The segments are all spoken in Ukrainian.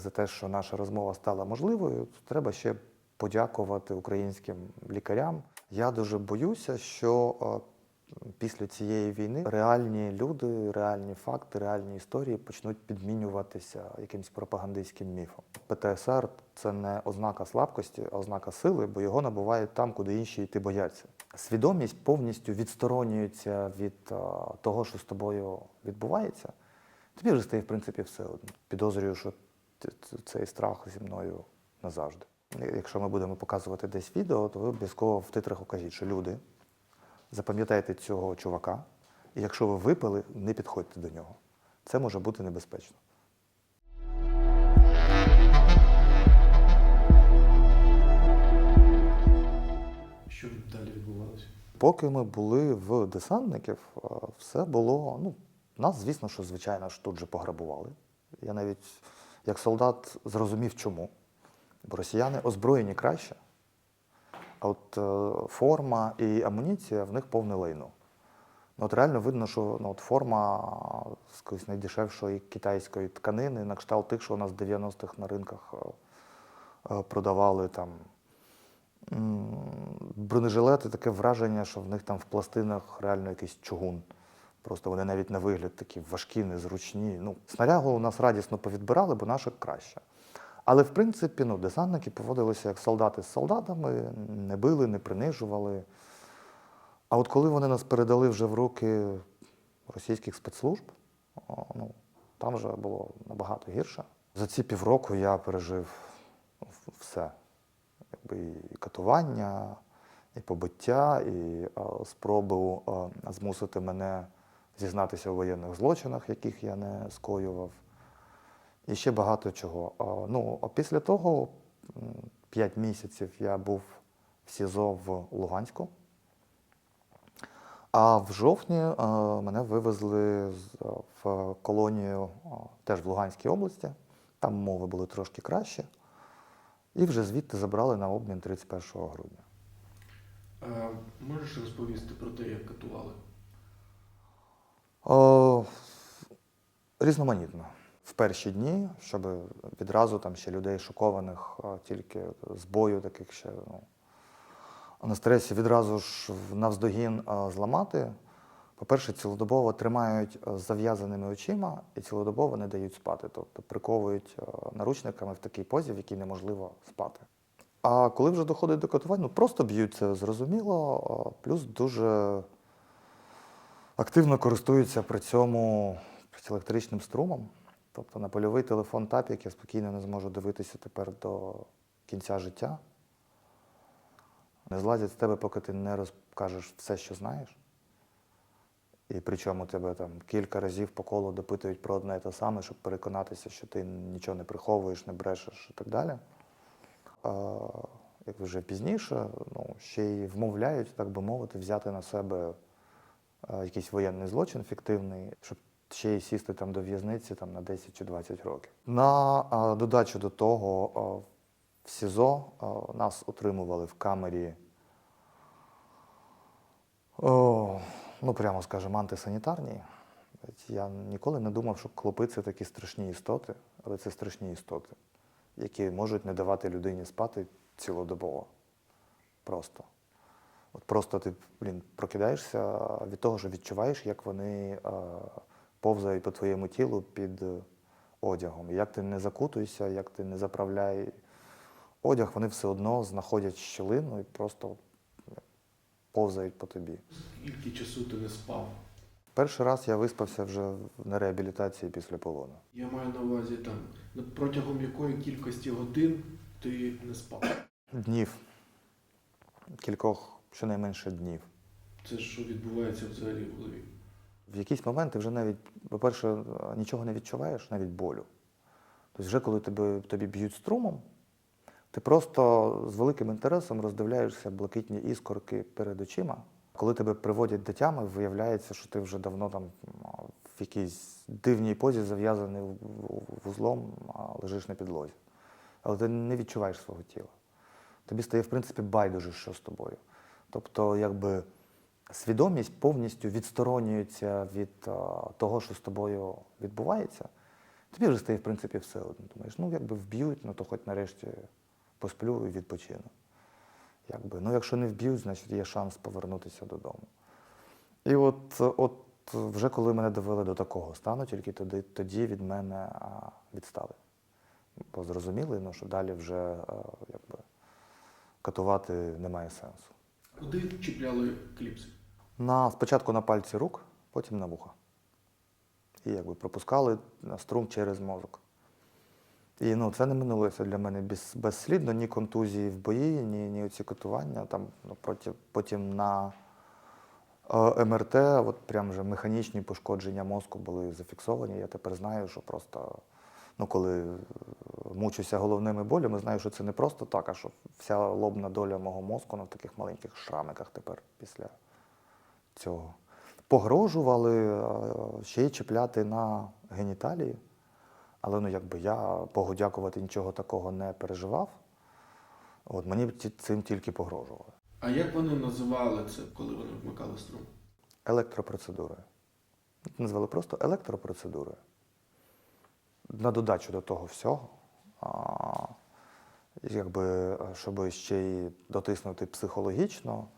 За те, що наша розмова стала можливою, треба ще подякувати українським лікарям. Я дуже боюся, що е, після цієї війни реальні люди, реальні факти, реальні історії почнуть підмінюватися якимсь пропагандистським міфом. ПТСР це не ознака слабкості, а ознака сили, бо його набувають там, куди інші йти бояться. Свідомість повністю відсторонюється від е, того, що з тобою відбувається. Тобі вже стає, в принципі, все одно. Підозрюю, що цей страх зі мною назавжди. Якщо ми будемо показувати десь відео, то ви обов'язково в титрах укажіть, що люди, запам'ятайте цього чувака, і якщо ви випили, не підходьте до нього. Це може бути небезпечно. Що далі відбувалося? Поки ми були в десантників, все було. Ну, нас, звісно, що звичайно ж тут же пограбували. Я навіть як солдат зрозумів, чому. Бо росіяни озброєні краще, а от е, форма і амуніція в них повне лайно. Ну, от реально видно, що ну, от форма з якоїсь найдешевшої китайської тканини, на кшталт тих, що у нас в 90-х на ринках е, е, продавали там. Бронежилети таке враження, що в них там в пластинах реально якийсь чугун. Просто вони навіть на вигляд такі важкі, незручні. Ну, снарягу у нас радісно повідбирали, бо наша краще. Але в принципі ну, десантники поводилися як солдати з солдатами, не били, не принижували. А от коли вони нас передали вже в руки російських спецслужб, ну, там вже було набагато гірше. За ці півроку я пережив все. Якби і катування, і побиття, і е, спробу е, змусити мене зізнатися у воєнних злочинах, яких я не скоював. І ще багато чого. Ну, а після того, м, п'ять місяців я був в СІЗО в Луганську. А в жовтні мене вивезли в колонію теж в Луганській області. Там мови були трошки кращі. І вже звідти забрали на обмін 31 грудня. Можеш розповісти про те, як катували? О, різноманітно. В перші дні, щоб відразу там ще людей шокованих тільки з бою, таких ще ну, на стресі, відразу ж навздогін зламати. По-перше, цілодобово тримають зав'язаними очима і цілодобово не дають спати. Тобто приковують наручниками в такій позі, в якій неможливо спати. А коли вже доходить до катувань, ну просто б'ють це зрозуміло, плюс дуже активно користуються при цьому електричним струмом. Тобто на польовий телефон тапік я спокійно не зможу дивитися тепер до кінця життя. Не злазять з тебе, поки ти не розкажеш все, що знаєш. І причому тебе там кілька разів по колу допитують про одне і те саме, щоб переконатися, що ти нічого не приховуєш, не брешеш і так далі. А, як вже пізніше, ну, ще й вмовляють, так би мовити, взяти на себе якийсь воєнний злочин фіктивний, щоб ще й сісти там до в'язниці там, на 10 чи 20 років. На е, додачу до того, е, в СІЗО е, нас утримували в камері, о, ну прямо скажемо, антисанітарній. Я ніколи не думав, що клопи це такі страшні істоти, але це страшні істоти, які можуть не давати людині спати цілодобово. Просто. От просто ти блін, прокидаєшся від того, що відчуваєш, як вони е, повзають по твоєму тілу під е, одягом. І Як ти не закутуєшся, як ти не заправляй одяг, вони все одно знаходять щілину і просто е, повзають по тобі. Скільки часу ти не спав? Перший раз я виспався вже на реабілітації після полону. Я маю на увазі там, протягом якої кількості годин ти не спав. Днів, кількох щонайменше днів. Це що відбувається взагалі в голові? В якийсь момент ти вже навіть, по-перше, нічого не відчуваєш, навіть болю. Тобто, вже коли тебе, тобі б'ють струмом, ти просто з великим інтересом роздивляєшся блакитні іскорки перед очима. Коли тебе приводять до тями, виявляється, що ти вже давно там в якійсь дивній позі зав'язаний вузлом, а лежиш на підлозі. Але ти не відчуваєш свого тіла. Тобі стає, в принципі, байдуже, що з тобою. Тобто, якби свідомість повністю відсторонюється від а, того, що з тобою відбувається, тобі вже стає, в принципі, все одно. Думаєш, ну якби вб'ють, ну то хоч нарешті посплю і відпочину. Якби, ну, якщо не вб'ють, значить є шанс повернутися додому. І от, от вже коли мене довели до такого стану, тільки тоді, тоді від мене а, відстали. Бо зрозуміли, ну, що далі вже а, якби, катувати немає сенсу. Куди чіпляли кліпси? На, спочатку на пальці рук, потім на вуха. І якби пропускали струм через мозок. І ну, це не минулося для мене без, безслідно, ні контузії в бої, ні, ні оці катування. Там, ну, проти, потім на е, МРТ, от прям вже механічні пошкодження мозку були зафіксовані. Я тепер знаю, що просто, ну, коли е, мучуся головними болями, знаю, що це не просто так, а що вся лобна доля мого мозку на таких маленьких шрамиках тепер після цього. Погрожували е, ще й чіпляти на геніталії. Але ну, якби я, Богу дякувати, нічого такого не переживав. От мені цим тільки погрожували. А як вони називали це, коли вони вмикали струм? Електропроцедурою. Назвали просто електропроцедурою. На додачу до того всього, а, якби, щоб ще й дотиснути психологічно,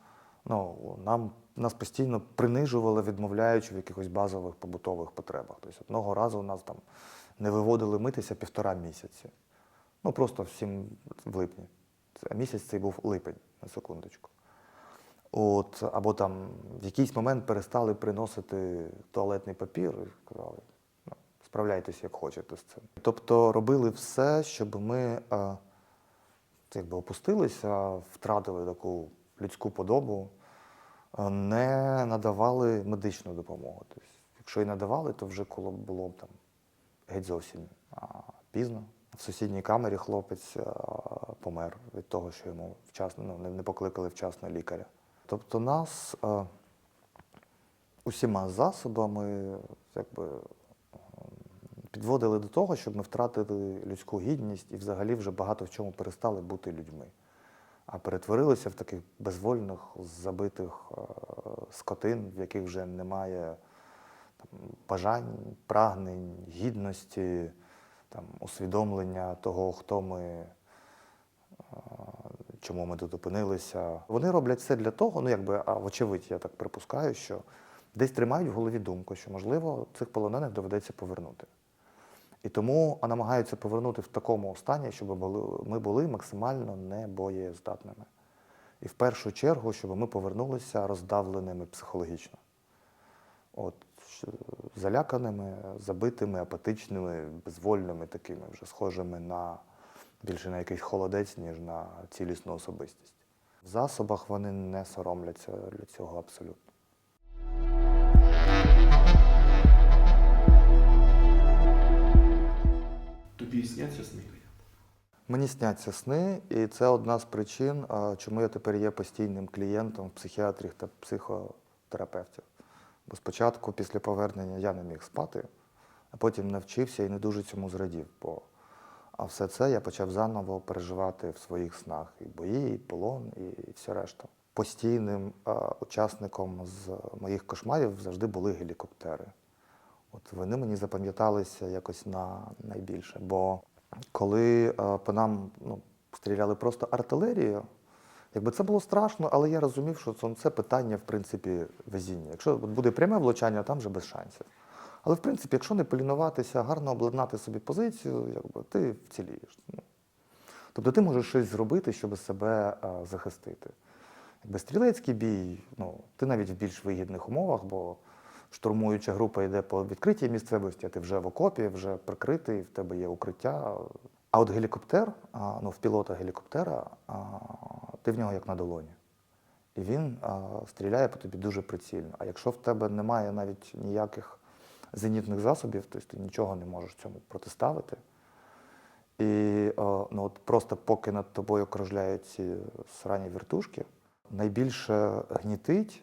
ну, нам, нас постійно принижували, відмовляючи в якихось базових побутових потребах. Тобто одного разу нас там не виводили митися півтора місяці. Ну, просто всім в липні. А місяць цей був липень, на секундочку. От, або там в якийсь момент перестали приносити туалетний папір і сказали, ну, справляйтесь як хочете з цим. Тобто робили все, щоб ми е, якби опустилися, втратили таку людську подобу, е, не надавали медичну допомогу. Тобто, якщо і надавали, то вже коли було там геть зовсім а, пізно. В сусідній камері хлопець а, помер від того, що йому вчасно ну, не, покликали вчасно лікаря. Тобто нас а, усіма засобами якби, підводили до того, щоб ми втратили людську гідність і взагалі вже багато в чому перестали бути людьми, а перетворилися в таких безвольних, забитих скотин, в яких вже немає там, бажань, прагнень, гідності, там, усвідомлення того, хто ми, е, чому ми тут опинилися. Вони роблять все для того, ну якби, а вочевидь, я так припускаю, що десь тримають в голові думку, що, можливо, цих полонених доведеться повернути. І тому намагаються повернути в такому стані, щоб ми були максимально небоєздатними. І в першу чергу, щоб ми повернулися роздавленими психологічно. От, заляканими, забитими, апатичними, безвольними такими, вже схожими на більше на якийсь холодець, ніж на цілісну особистість. В засобах вони не соромляться для цього абсолютно. Тобі сняться сни? Мені сняться сни, і це одна з причин, чому я тепер є постійним клієнтом психіатрів та психотерапевтів. Бо спочатку, після повернення, я не міг спати, а потім навчився і не дуже цьому зрадів. Бо а все це я почав заново переживати в своїх снах. І бої, і полон, і все решта. Постійним а, учасником з моїх кошмарів завжди були гелікоптери. От вони мені запам'яталися якось на найбільше. Бо коли е, по нам ну, стріляли просто артилерією, якби це було страшно, але я розумів, що це, це питання, в принципі, везіння. Якщо буде пряме влучання, там вже без шансів. Але в принципі, якщо не полінуватися, гарно обладнати собі позицію, якби ти вцілієш. Ну, тобто ти можеш щось зробити, щоб себе е, захистити. Якби стрілецький бій, ну, ти навіть в більш вигідних умовах, бо штурмуюча група йде по відкритій місцевості, а ти вже в окопі, вже прикритий, в тебе є укриття. А от гелікоптер, ну, в пілота гелікоптера, ти в нього як на долоні. І він стріляє по тобі дуже прицільно. А якщо в тебе немає навіть ніяких зенітних засобів, то ти нічого не можеш цьому протиставити. І ну, от просто поки над тобою кружляють ці срані вертушки, найбільше гнітить,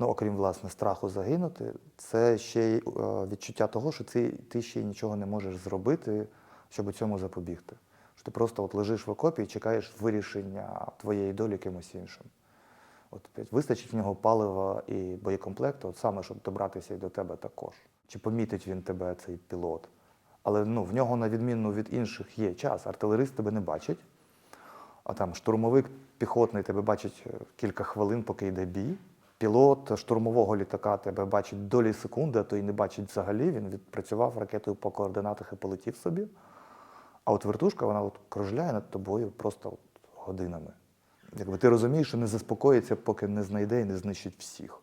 ну, окрім власне страху загинути, це ще й е, відчуття того, що ти, ти ще й нічого не можеш зробити, щоб цьому запобігти. Що ти просто от лежиш в окопі і чекаєш вирішення твоєї долі кимось іншим. От вистачить в нього палива і боєкомплекту, от саме, щоб добратися і до тебе також. Чи помітить він тебе, цей пілот? Але ну, в нього, на відміну від інших, є час. Артилерист тебе не бачить, а там штурмовик піхотний тебе бачить е, кілька хвилин, поки йде бій. Пілот штурмового літака тебе бачить долі секунди, а то й не бачить взагалі. Він відпрацював ракетою по координатах і полетів собі. А от вертушка, вона от кружляє над тобою просто от годинами. Якби ти розумієш, що не заспокоїться, поки не знайде і не знищить всіх.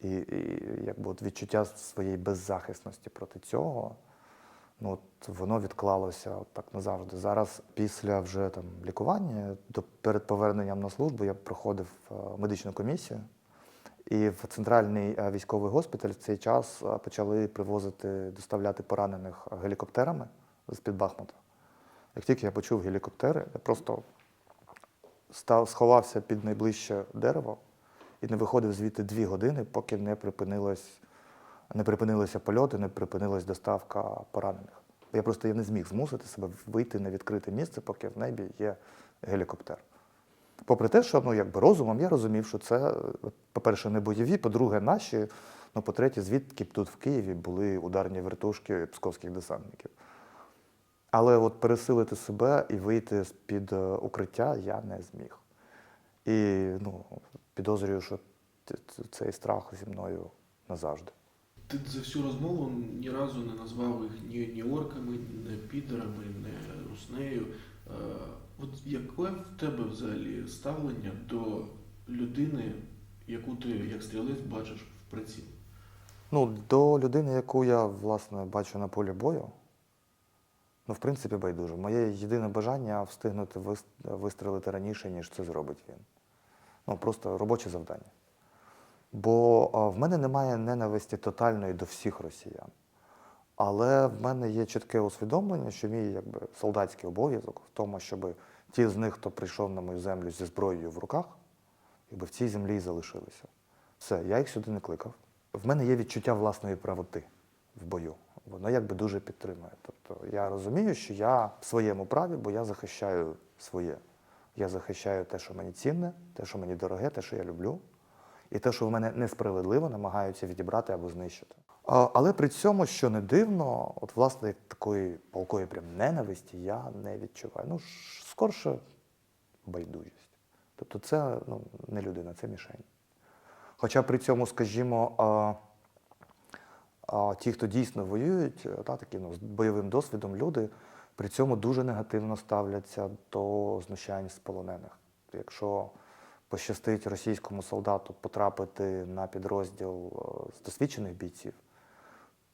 І, і якби от відчуття своєї беззахисності проти цього, ну от воно відклалося от так назавжди. Зараз, після вже там лікування, до перед поверненням на службу я проходив е, медичну комісію. І в центральний е, військовий госпіталь в цей час е, почали привозити, доставляти поранених гелікоптерами з-під Бахмута. Як тільки я почув гелікоптери, я просто став, сховався під найближче дерево і не виходив звідти дві години, поки не припинилось, не припинилися польоти, не припинилась доставка поранених. Я просто я не зміг змусити себе вийти на відкрите місце, поки в небі є гелікоптер. Попри те, що ну, якби розумом я розумів, що це, е, по-перше, не бойові, по-друге, наші, ну, по-третє, звідки б тут в Києві були ударні вертушки псковських десантників. Але от пересилити себе і вийти з-під е, укриття я не зміг. І ну, підозрюю, що цей страх зі мною назавжди. Ти за всю розмову ні разу не назвав їх ні, ні орками, ні підерами, ні руснею. От яке в тебе взагалі ставлення до людини, яку ти як стрілець бачиш в приціл? Ну, до людини, яку я власне бачу на полі бою, ну, в принципі, байдуже. Моє єдине бажання встигнути вис- вистрелити раніше, ніж це зробить він. Ну, просто робоче завдання. Бо в мене немає ненависті тотальної до всіх росіян. Але в мене є чітке усвідомлення, що мій якби, солдатський обов'язок в тому, щоб ті з них, хто прийшов на мою землю зі зброєю в руках, якби в цій землі і залишилися. Все, я їх сюди не кликав. В мене є відчуття власної правоти в бою. Воно якби дуже підтримує. Тобто я розумію, що я в своєму праві, бо я захищаю своє. Я захищаю те, що мені цінне, те, що мені дороге, те, що я люблю, і те, що в мене несправедливо намагаються відібрати або знищити. Але при цьому, що не дивно, от власне такої полкої прям ненависті я не відчуваю. Ну, скорше байдужість. Тобто це ну, не людина, це мішень. Хоча при цьому, скажімо, а, а, ті, хто дійсно воюють, та, такі ну, з бойовим досвідом люди, при цьому дуже негативно ставляться до знущань з полонених. Якщо пощастить російському солдату потрапити на підрозділ е, з досвідчених бійців,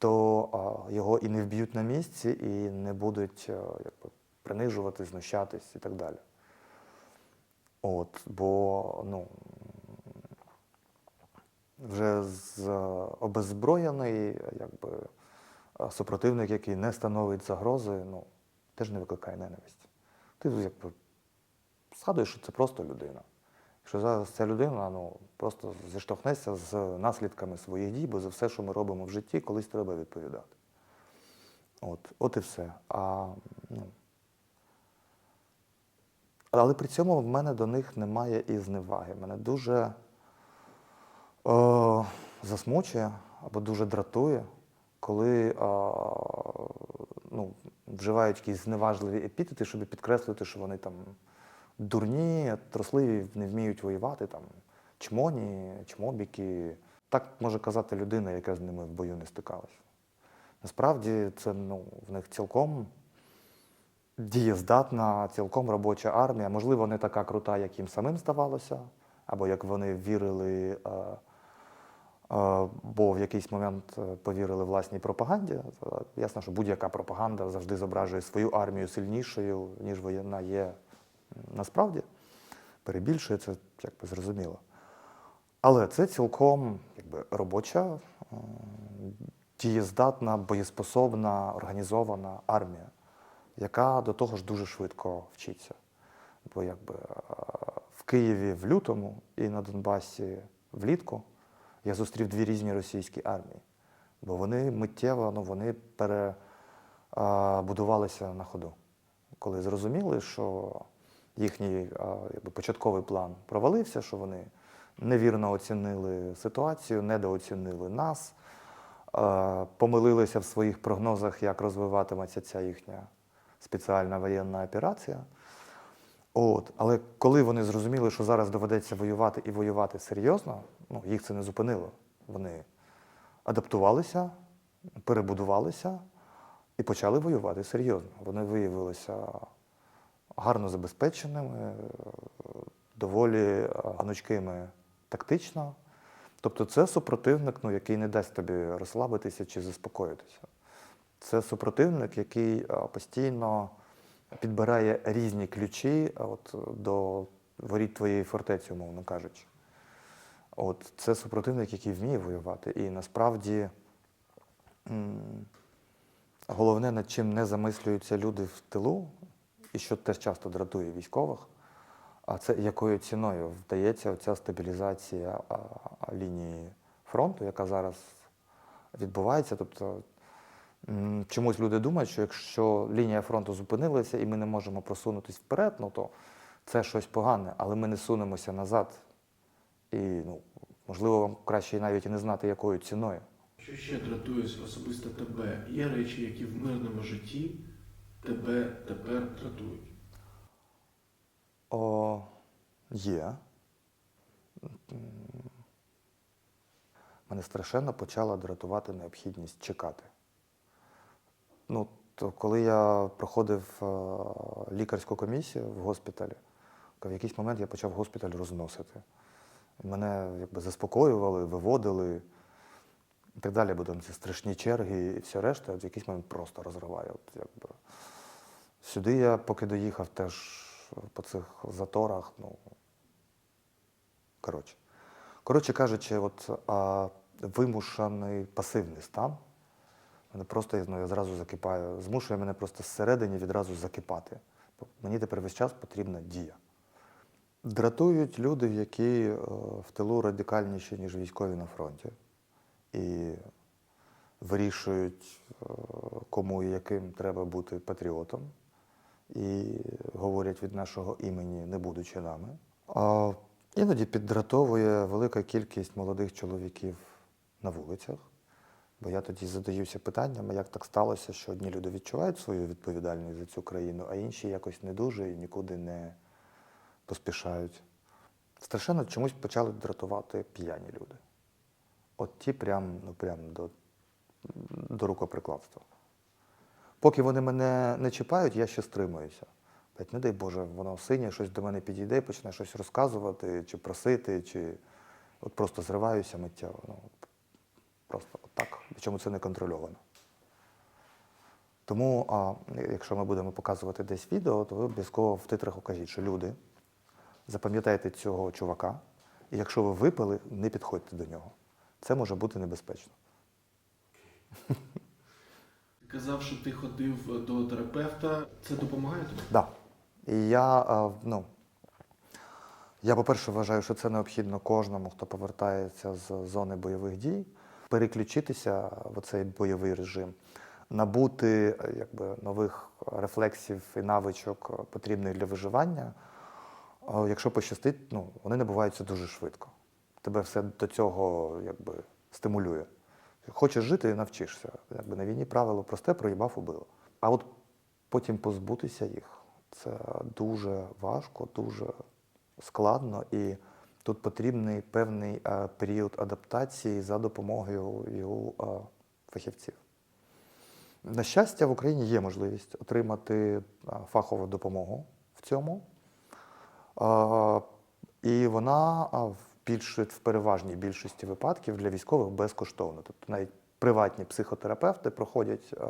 то його і не вб'ють на місці, і не будуть е, якби, принижувати, знущатись і так далі. От, бо ну, вже з е, обеззброєний, якби е, супротивник, який не становить загрози, ну, теж не викликає ненависті. Ти якби згадуєш, що це просто людина. Якщо зараз ця людина ну, просто зіштовхнеться з наслідками своїх дій, бо за все, що ми робимо в житті, колись треба відповідати. От, от і все. А, ну, але при цьому в мене до них немає і зневаги. Мене дуже е, засмучує або дуже дратує, коли е, ну, вживають якісь зневажливі епітети, щоб підкреслити, що вони там дурні, трусливі, не вміють воювати, там, чмоні, чмобіки. Так може казати людина, яка з ними в бою не стикалася. Насправді це ну, в них цілком дієздатна, цілком робоча армія. Можливо, не така крута, як їм самим здавалося, або як вони вірили, е, е, бо в якийсь момент е, повірили власній пропаганді. Ясно, що будь-яка пропаганда завжди зображує свою армію сильнішою, ніж вона є насправді. Перебільшує це якби зрозуміло. Але це цілком якби, робоча, дієздатна, боєспособна, організована армія, яка до того ж дуже швидко вчиться. Бо якби е, в Києві в лютому і на Донбасі влітку я зустрів дві різні російські армії. Бо вони миттєво ну, вони перебудувалися на ходу. Коли зрозуміли, що їхній якби, початковий план провалився, що вони невірно оцінили ситуацію, недооцінили нас, е, помилилися в своїх прогнозах, як розвиватиметься ця їхня спеціальна воєнна операція. От. Але коли вони зрозуміли, що зараз доведеться воювати і воювати серйозно, ну, їх це не зупинило. Вони адаптувалися, перебудувалися і почали воювати серйозно. Вони виявилися гарно забезпеченими, доволі е, гнучкими тактично. Тобто це супротивник, ну, який не дасть тобі розслабитися чи заспокоїтися. Це супротивник, який е, постійно підбирає різні ключі е, от, до воріт твоєї фортеці, умовно кажучи. От, це супротивник, який вміє воювати. І насправді головне, над чим не замислюються люди в тилу, і що теж часто дратує військових, а це якою ціною вдається оця стабілізація лінії фронту, яка зараз відбувається. Тобто чомусь люди думають, що якщо лінія фронту зупинилася і ми не можемо просунутися вперед, ну то це щось погане, але ми не сунемося назад. І ну, можливо, вам краще навіть і не знати, якою ціною. Що ще дратує особисто тебе? Є речі, які в мирному житті тебе тепер дратують. О, є. Мене страшенно почала дратувати необхідність чекати. Ну, то коли я проходив е, лікарську комісію в госпіталі, в якийсь момент я почав госпіталь розносити. Мене якби заспокоювали, виводили і так далі, там ці страшні черги і все решта, в якийсь момент просто розриває. От, якби. Сюди я поки доїхав теж по цих заторах. Ну, коротше. Коротше кажучи, от, а, вимушений пасивний стан. Мене просто ну, я зразу закипаю, змушує мене просто зсередині відразу закипати. Мені тепер весь час потрібна дія. Дратують люди, які е, в тилу радикальніші, ніж військові на фронті. І вирішують, е, кому і яким треба бути патріотом. І говорять від нашого імені, не будучи нами. А іноді піддратовує велика кількість молодих чоловіків на вулицях. Бо я тоді задаюся питаннями, як так сталося, що одні люди відчувають свою відповідальність за цю країну, а інші якось не дуже і нікуди не поспішають. Страшенно чомусь почали дратувати п'яні люди. От ті прям, ну, прям до, до рукоприкладства. Поки вони мене не чіпають, я ще стримуюся. Блядь, не дай Боже, воно синє, щось до мене підійде, почне щось розказувати, чи просити, чи от просто зриваюся миттєво. Ну, просто отак. Причому це не контрольовано. Тому, а, якщо ми будемо показувати десь відео, то ви обов'язково в титрах укажіть, що люди, запам'ятайте цього чувака, і якщо ви випили, не підходьте до нього. Це може бути небезпечно. Казав, що ти ходив до терапевта. Це допомагає тобі? Да. І я, е, ну, я, по-перше, вважаю, що це необхідно кожному, хто повертається з зони бойових дій, переключитися в цей бойовий режим, набути е, якби, нових рефлексів і навичок, е, потрібних для виживання. Е, Якщо пощастить, ну, вони набуваються дуже швидко. Тебе все до цього якби, стимулює. Хочеш жити, навчишся. Якби на війні правило просте, проїбав, убило. А от потім позбутися їх це дуже важко, дуже складно, і тут потрібний певний е, період адаптації за допомогою його е, фахівців. На щастя, в Україні є можливість отримати е, фахову допомогу в цьому. Е, І вона а, більш в переважній більшості випадків для військових безкоштовна. Тобто навіть приватні психотерапевти проходять е,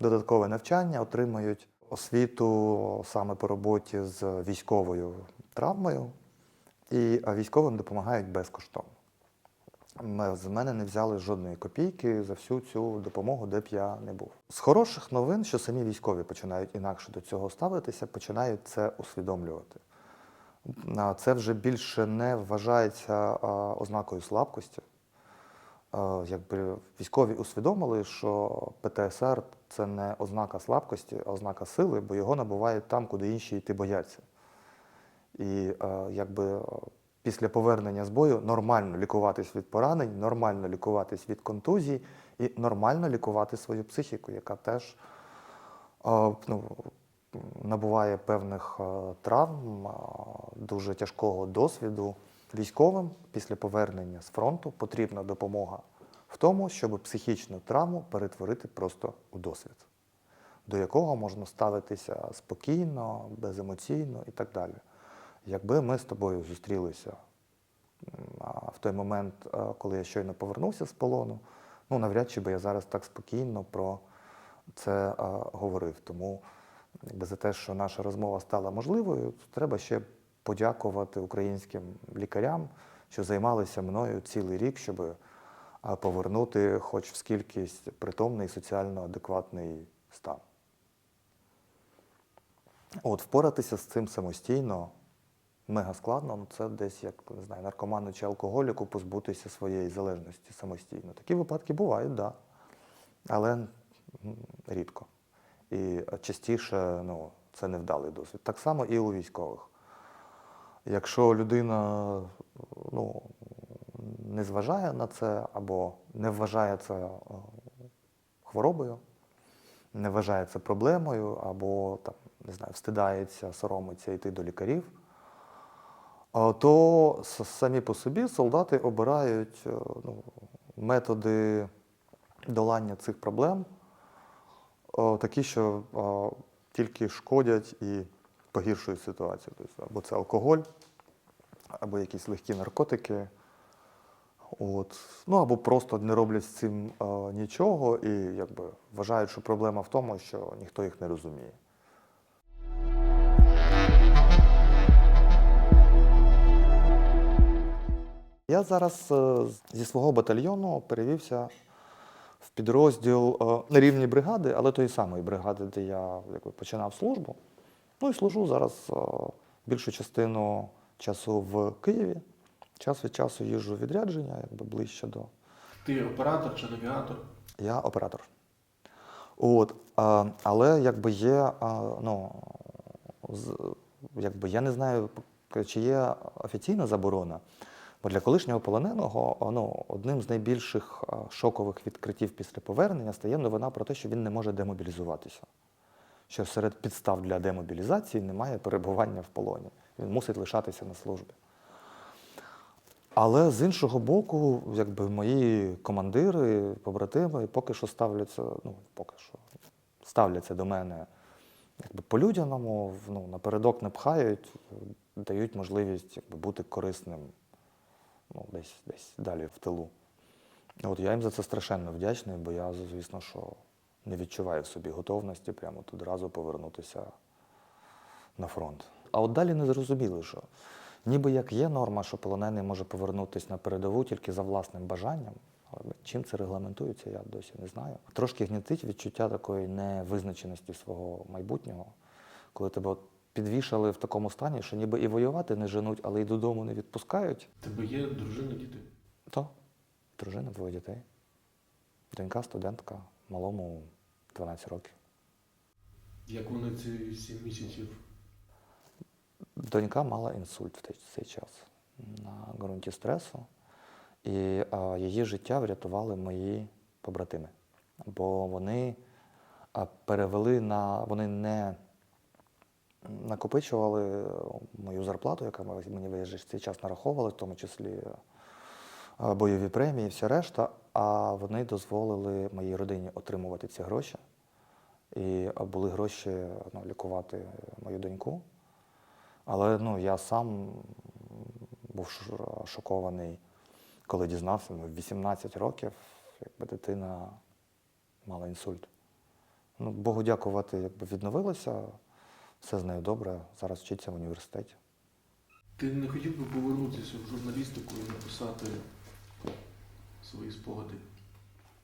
додаткове навчання, отримують освіту саме по роботі з військовою травмою, і військовим допомагають безкоштовно. М- З мене не взяли жодної копійки за всю цю допомогу, де б я не був. З хороших новин, що самі військові починають інакше до цього ставитися, починають це усвідомлювати. Це вже більше не вважається ознакою слабкості. Якби військові усвідомили, що ПТСР це не ознака слабкості, а ознака сили, бо його набувають там, куди інші йти бояться. І якби після повернення з бою нормально лікуватись від поранень, нормально лікуватись від контузій і нормально лікувати свою психіку, яка теж ну, набуває певних травм, дуже тяжкого досвіду. Військовим після повернення з фронту потрібна допомога в тому, щоб психічну травму перетворити просто у досвід, до якого можна ставитися спокійно, беземоційно і так далі. Якби ми з тобою зустрілися в той момент, коли я щойно повернувся з полону, ну навряд чи би я зараз так спокійно про це говорив. Тому якби, за те, що наша розмова стала можливою, треба ще подякувати українським лікарям, що займалися мною цілий рік, щоб повернути хоч в скількись притомний соціально адекватний стан. От, впоратися з цим самостійно мега складно, ну це десь як не знаю, наркоману чи алкоголіку позбутися своєї залежності самостійно. Такі випадки бувають, так. Да. Але рідко. І частіше ну, це невдалий досвід. Так само і у військових. Якщо людина ну, не зважає на це або не вважає це е, хворобою, не вважає це проблемою, або там, не знаю, встидається, соромиться йти до лікарів, то самі по собі солдати обирають е, ну, методи долання цих проблем такі, що е, тільки шкодять і погіршують ситуацію. Тобто, або це алкоголь, або якісь легкі наркотики. От. Ну або просто не роблять з цим е, нічого і якби вважають, що проблема в тому, що ніхто їх не розуміє. Я зараз е, зі свого батальйону перевівся в підрозділ е, на рівні бригади, але тої самої бригади, де я якби, починав службу. Ну і служу зараз е, більшу частину часу в Києві. Час від часу їжджу в відрядження, якби ближче до. Ти оператор чи навігатор? Я оператор. От, а, але якби є, а, ну, з, якби я не знаю, чи є офіційна заборона, бо для колишнього полоненого ну, одним з найбільших шокових відкриттів після повернення стає новина про те, що він не може демобілізуватися. Що серед підстав для демобілізації немає перебування в полоні. Він мусить лишатися на службі. Але з іншого боку, якби мої командири, побратими поки що ставляться, ну поки що ставляться до мене якби по-людяному, ну, напередок не пхають, дають можливість якби, бути корисним ну, десь, десь далі в тилу. От я їм за це страшенно вдячний, бо я, звісно, що не відчуваю в собі готовності прямо тут одразу повернутися на фронт. А от далі не зрозуміли, що ніби як є норма, що полонений може повернутися на передову тільки за власним бажанням. Але чим це регламентується, я досі не знаю. Трошки гнітить відчуття такої невизначеності свого майбутнього, коли тебе от підвішали в такому стані, що ніби і воювати не женуть, але й додому не відпускають. Тебе є дружина, діти? То дружина, двоє дітей. Донька, студентка, малому 12 років. Як вони ці сім місяців? Донька мала інсульт в той- цей час на ґрунті стресу, і а, її життя врятували мої побратими. Бо вони перевели на. Вони не накопичували мою зарплату, яка мені весь цей час нараховували, в тому числі бойові премії і вся решта, а вони дозволили моїй родині отримувати ці гроші. І були гроші ну, лікувати мою доньку. Але ну, я сам був шокований, коли дізнався, ну, в 18 років, якби дитина мала інсульт. Ну, Богу дякувати, якби відновилася, все з нею добре, зараз вчиться в університеті. Ти не хотів би повернутися в журналістику і написати свої спогади?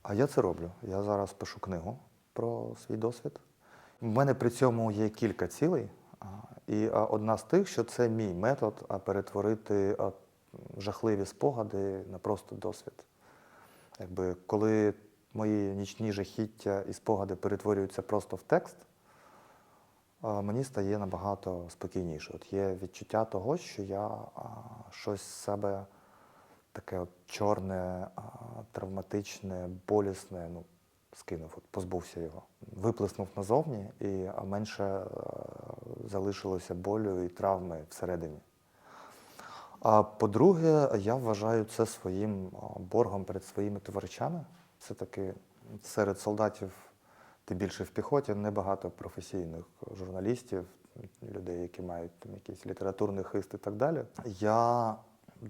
А я це роблю. Я зараз пишу книгу про свій досвід. У мене при цьому є кілька цілей. І одна з тих, що це мій метод а, перетворити жахливі спогади на просто досвід. Якби коли мої нічні жахіття і спогади перетворюються просто в текст, мені стає набагато спокійніше. От є відчуття того, що я щось з себе таке от чорне, травматичне, болісне, ну, скинув, от, позбувся його. Виплеснув назовні, і менше е, залишилося болю і травми всередині. А по-друге, я вважаю це своїм боргом перед своїми товаришами. Це таки серед солдатів, ти більше в піхоті, небагато професійних журналістів, людей, які мають там якийсь літературний хист і так далі. Я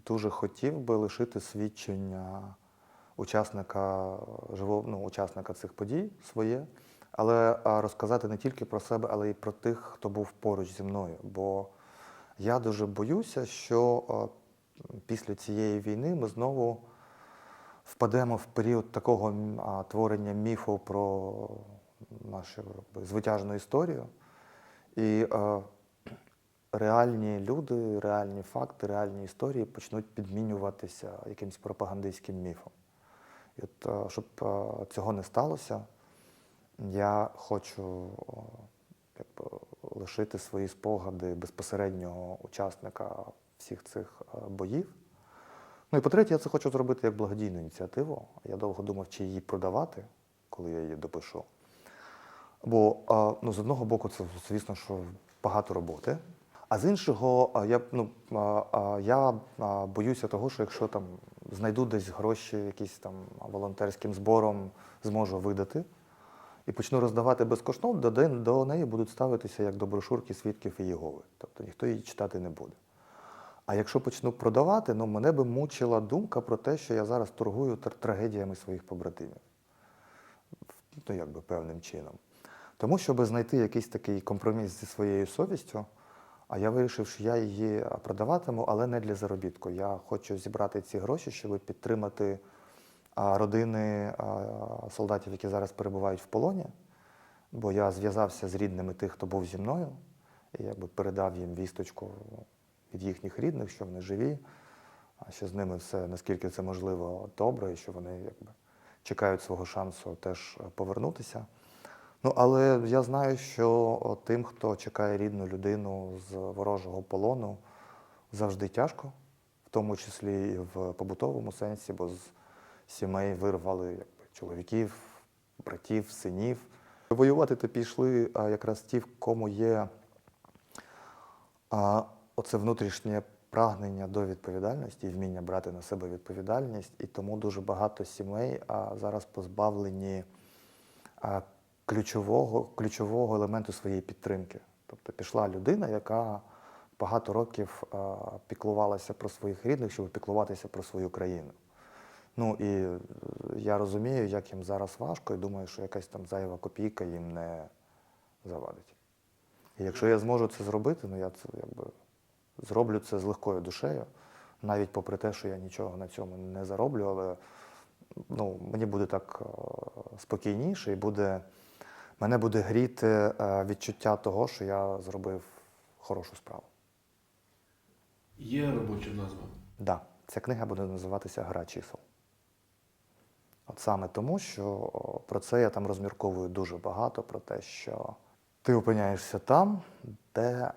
дуже хотів би лишити свідчення учасника живого, ну, учасника цих подій своє, але розказати не тільки про себе, але й про тих, хто був поруч зі мною. Бо я дуже боюся, що після цієї війни ми знову впадемо в період такого а, творення міфу про нашу звитяжну історію. І е, реальні люди, реальні факти, реальні історії почнуть підмінюватися якимось пропагандистським міфом. І от, е, щоб е, цього не сталося, я хочу о, якби, лишити свої спогади безпосереднього учасника всіх цих е, боїв. Ну і по-третє, я це хочу зробити як благодійну ініціативу. Я довго думав, чи її продавати, коли я її допишу. Бо ну, з одного боку, це, звісно, що багато роботи. А з іншого, я, ну, я боюся того, що якщо там знайду десь гроші, якісь там волонтерським збором зможу видати і почну роздавати безкоштовно, до, до неї будуть ставитися як до брошурки свідків і Єгови. Тобто ніхто її читати не буде. А якщо почну продавати, ну мене би мучила думка про те, що я зараз торгую трагедіями своїх побратимів. Ну, якби певним чином. Тому, щоб знайти якийсь такий компроміс зі своєю совістю, а я вирішив, що я її продаватиму, але не для заробітку. Я хочу зібрати ці гроші, щоб підтримати родини солдатів, які зараз перебувають в полоні. Бо я зв'язався з рідними тих, хто був зі мною, і якби передав їм вісточку від їхніх рідних, що вони живі, що з ними все наскільки це можливо добре, і що вони якби чекають свого шансу теж е, повернутися. Ну, але я знаю, що тим, хто чекає рідну людину з ворожого полону, завжди тяжко, в тому числі і в побутовому сенсі, бо з сімей вирвали якби, чоловіків, братів, синів. Воювати то пішли якраз ті, в кому є а, оце внутрішнє прагнення до відповідальності і вміння брати на себе відповідальність. І тому дуже багато сімей а, зараз позбавлені а, ключового, ключового елементу своєї підтримки. Тобто пішла людина, яка багато років а, піклувалася про своїх рідних, щоб піклуватися про свою країну. Ну і е, я розумію, як їм зараз важко, і думаю, що якась там зайва копійка їм не завадить. І якщо я зможу це зробити, ну я це якби зроблю це з легкою душею, навіть попри те, що я нічого на цьому не зароблю, але ну, мені буде так е, спокійніше і буде, мене буде гріти е, відчуття того, що я зробив хорошу справу. Є робоча назва. Да, ця книга буде називатися Гра чисел. От саме тому, що про це я там розмірковую дуже багато, про те, що ти опиняєшся там, де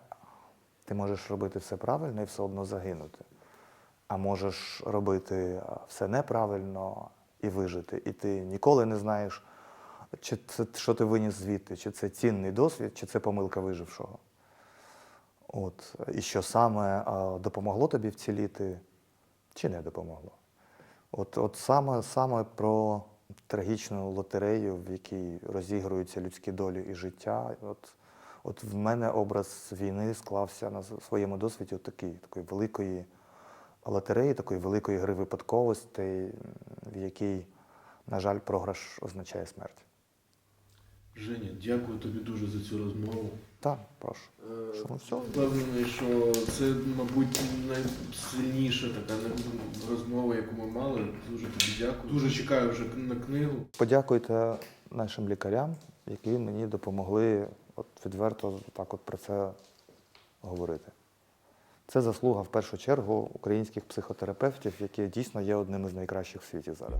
ти можеш робити все правильно і все одно загинути. А можеш робити все неправильно і вижити. І ти ніколи не знаєш, чи це що ти виніс звідти, чи це цінний досвід, чи це помилка вижившого. От, і що саме а, допомогло тобі вціліти, чи не допомогло. От, от саме, саме про трагічну лотерею, в якій розігруються людські долі і життя. От, от в мене образ війни склався на своєму досвіді такий, такої великої лотереї, такої великої гри випадковостей, в якій, на жаль, програш означає смерть. Женя, дякую тобі дуже за цю розмову. Так, прошу. Е, Що? Впевнений, що це, мабуть, найсильніша така розмова, яку ми мали. Дуже тобі дякую. Дуже чекаю вже на книгу. Подякуйте нашим лікарям, які мені допомогли от відверто так от про це говорити. Це заслуга в першу чергу українських психотерапевтів, які дійсно є одним із найкращих в світі зараз.